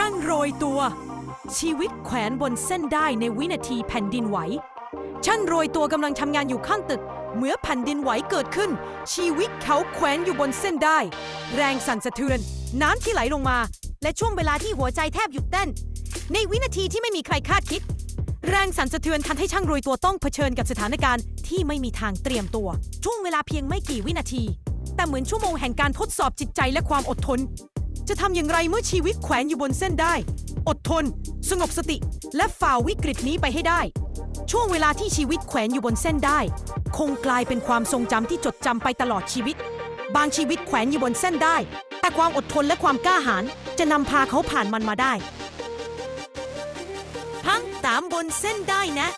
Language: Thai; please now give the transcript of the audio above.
ช่างโรยตัว ชีวิตแขวนบนเส้นได้ในวินาทีแผ่นดินไหว ช่างโรยตัวกำลังทำงานอยู่ข้างตึก เมื่อแผ่นดินไหวเกิดขึ้น ชีวิตเขาแขวนอยู่บนเส้นได้ แรงสั่นสะเทือน น้ำที่ไหลลงมา และช่วงเวลาที่หัวใจแทบหยุดเต้น ในวินาทีที่ไม่มีใครคาดคิด แรงสั่นสะเทือนทันให้ช่างโรยตัวต้องเผชิญกับสถานการณ์ที่ไม่มีทางเตรียมตัว ช่วงเวลาเพียงไม่กี่วินาที แต่เหมือนชั่วโมงแห่งการทดสอบจิตใจและความอดทน จะทำอย่างไรเมื่อชีวิตแขวนอยู่บนเส้นได้ อดทน สงบสติ และฝ่าวิกฤตนี้ไปให้ได้ ช่วงเวลาที่ชีวิตแขวนอยู่บนเส้นได้ คงกลายเป็นความทรงจำที่จดจำไปตลอดชีวิต บางชีวิตแขวนอยู่บนเส้นได้ แต่ความอดทนและความกล้าหาญจะนำพาเขาผ่านมันมาได้ พังตามบนเส้นได้นะ